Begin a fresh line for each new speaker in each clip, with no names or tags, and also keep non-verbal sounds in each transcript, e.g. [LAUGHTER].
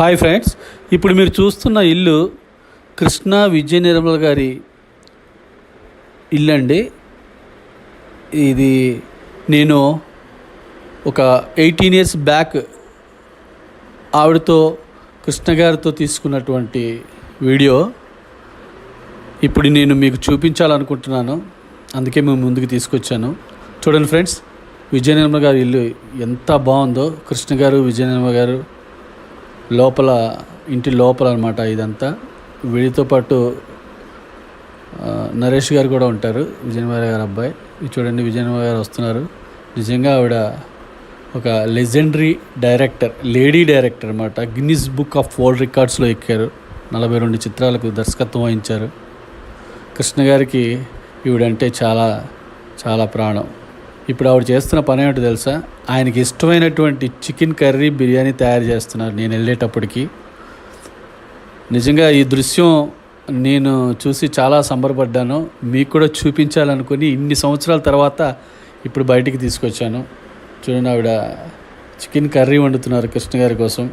Hi friends ఇప్పుడు మీరు చూస్తున్న ఇల్లు కృష్ణా విజయ నిర్మల గారి ఇల్లు అండి ఇది నేను ఒక ఎయిటీన్ ఇయర్స్ బ్యాక్ ఆవిడతో కృష్ణ గారితో తీసుకున్నటువంటి వీడియో. ఇప్పుడు నేను మీకు చూపించాలనుకుంటున్నాను. అందుకే మేము ముందుకు తీసుకొచ్చాను. చూడండి ఫ్రెండ్స్ విజయనిర్మ గారి ఇల్లు ఎంత బాగుందో. కృష్ణ గారు విజయనిర్మ గారు లోపల ఇంటి లోపల అనమాట ఇదంతా. వీడితో పాటు నరేష్ గారు కూడా ఉంటారు విజయనవారి గారు అబ్బాయి. చూడండి విజయనవారి గారు వస్తున్నారు. నిజంగా ఆవిడ ఒక లెజెండరీ డైరెక్టర్ లేడీ డైరెక్టర్ అనమాట గిన్నిస్ బుక్ ఆఫ్ వరల్డ్ రికార్డ్స్లో ఎక్కారు. నలభై రెండు చిత్రాలకు దర్శకత్వం వహించారు. కృష్ణ గారికి ఈవిడంటే చాలా చాలా ప్రాణం. ఇప్పుడు ఆవిడ చేస్తున్న పని ఏమిటో తెలుసా? ఆయనకి ఇష్టమైనటువంటి చికెన్ కర్రీ బిర్యానీ తయారు చేస్తున్నారు నేను వెళ్ళేటప్పటికి. నిజంగా ఈ దృశ్యం నేను చూసి చాలా సంబరపడ్డాను. మీకు కూడా చూపించాలనుకుని ఇన్ని సంవత్సరాల తర్వాత ఇప్పుడు బయటికి తీసుకొచ్చాను. చూడండి ఆవిడ చికెన్ కర్రీ వండుతున్నారు కృష్ణ గారి కోసం.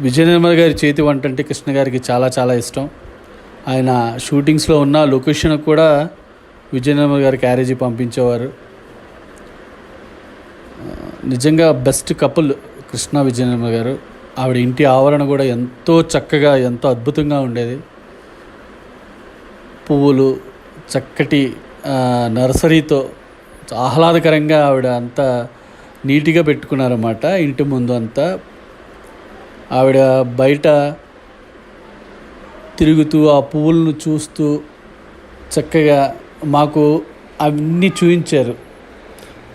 విజయనిర్మల గారి చేతి వంట అంటే కృష్ణ గారికి చాలా చాలా ఇష్టం. ఆయన షూటింగ్స్లో ఉన్న లొకేషన్ కూడా విజయనగరం గారు క్యారేజీ పంపించేవారు. నిజంగా బెస్ట్ కపుల్ కృష్ణ విజయనగరం గారు. ఆవిడ ఇంటి ఆవరణ కూడా ఎంతో చక్కగా ఎంతో అద్భుతంగా ఉండేది. పువ్వులు చక్కటి నర్సరీతో ఆహ్లాదకరంగా ఆవిడ అంతా నీట్గా పెట్టుకున్నారన్నమాట ఇంటి ముందు అంతా. ఆవిడ బయట తిరుగుతూ ఆ పువ్వులను చూస్తూ చక్కగా మాకు అన్నీ చూపించారు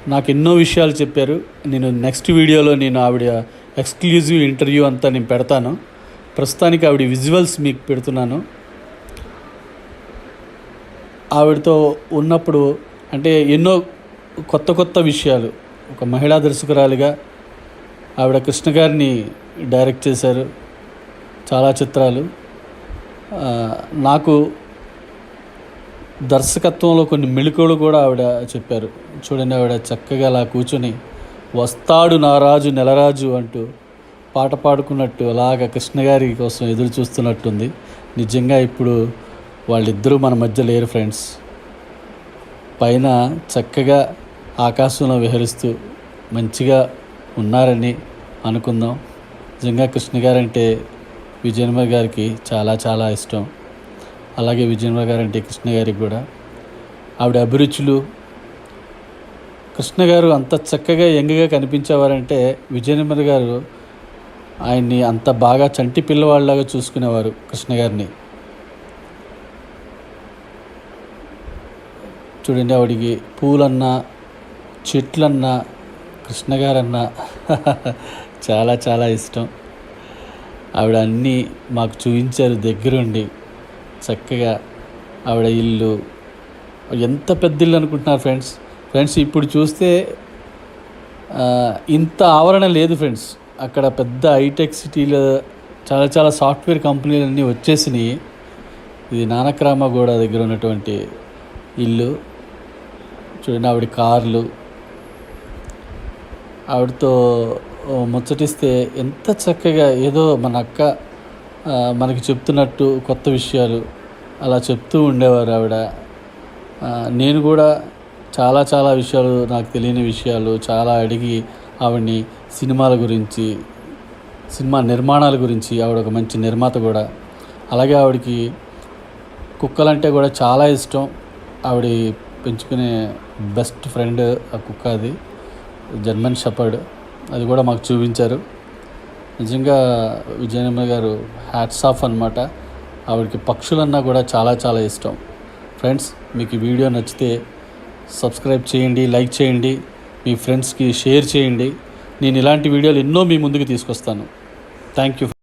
నాకు ఎన్నో విషయాలు చెప్పారు. నేను నెక్స్ట్ వీడియోలో నేను ఆవిడ ఎక్స్క్లూజివ్ ఇంటర్వ్యూ అంతా నేను పెడతాను. ప్రస్తుతానికి ఆవిడ విజువల్స్ మీకు పెడుతున్నాను. ఆవిడతో ఉన్నప్పుడు అంటే ఎన్నో కొత్త కొత్త విషయాలు. ఒక మహిళా దర్శకురాలిగా ఆవిడ కృష్ణ గారిని డైరెక్ట్ చేశారు. చాలా చిత్రాలు. నాకు దర్శకత్వంలో కొన్ని మెళుకువలు కూడా ఆవిడ చెప్పారు. చూడండి ఆవిడ చక్కగా అలా కూర్చొని వస్తాడు నారాజు నెలరాజు అంటూ పాట పాడుకున్నట్టు అలాగ కృష్ణగారి కోసం ఎదురు చూస్తున్నట్టుంది. నిజంగా ఇప్పుడు వాళ్ళిద్దరూ మన మధ్య లేరు ఫ్రెండ్స్. పైన చక్కగా ఆకాశంలో విహరిస్తూ మంచిగా ఉన్నారని అనుకుందాం. నిజంగా కృష్ణ గారంటే గారికి చాలా చాలా ఇష్టం. అలాగే విజయనగర్ గారు అంటే కృష్ణ గారికి కూడా. ఆవిడ అభిరుచులు. కృష్ణ గారు అంత చక్కగా యంగ్గా కనిపించేవారంటే విజయనగర్ గారు ఆయన్ని అంత బాగా చంటి పిల్లవాళ్ళలాగా చూసుకునేవారు కృష్ణ గారిని. చూడండి ఆవిడికి పూలన్నా చెట్లన్నా కృష్ణ గారన్నా [LAUGHS] చాలా చాలా ఇష్టం. ఆవిడ అన్నీ మాకు చూపించారు దగ్గరుండి. చక్కగా ఆవిడ ఇల్లు. ఎంత పెద్ద ఇల్లు అనుకుంటున్నారు ఫ్రెండ్స్? ఫ్రెండ్స్ ఇప్పుడు చూస్తే ఇంత ఆవరణ లేదు ఫ్రెండ్స్. అక్కడ పెద్ద హైటెక్ సిటీలో చాలా చాలా సాఫ్ట్వేర్ కంపెనీలు అన్నీ వచ్చేసినాయి. ఇది నానక్రామగూడ దగ్గర ఉన్నటువంటి ఇల్లు. చూడండి ఆవిడ కార్లు. ఆవిడతో ముచ్చటిస్తే ఎంత చక్కగా ఏదో మన అక్క మనకి చెప్తున్నట్టు కొత్త విషయాలు అలా చెప్తూ ఉండేవారు ఆవిడ. నేను కూడా చాలా చాలా విషయాలు నాకు తెలియని విషయాలు చాలా అడిగి ఆవిడని సినిమాల గురించి సినిమా నిర్మాణాల గురించి ఆవిడ ఒక మంచి నిర్మాత కూడా. అలాగే ఆవిడకి కుక్కలంటే కూడా చాలా ఇష్టం. ఆవిడ పెంచుకునే బెస్ట్ ఫ్రెండ్ ఆ కుక్క అది జర్మన్ షపర్డ్. అది కూడా మాకు చూపించారు. నిజంగా విజయనమ్మ గారు హ్యాట్స్ ఆఫ్ అనమాట ఆవిడకి పక్షులన్నా కూడా చాలా చాలా ఇష్టం. ఫ్రెండ్స్ మీకు ఈ వీడియో నచ్చితే సబ్స్క్రైబ్ చేయండి లైక్ చేయండి మీ ఫ్రెండ్స్కి షేర్ చేయండి. నేను ఇలాంటి వీడియోలు ఎన్నో మీ ముందుకు తీసుకొస్తాను. Thank you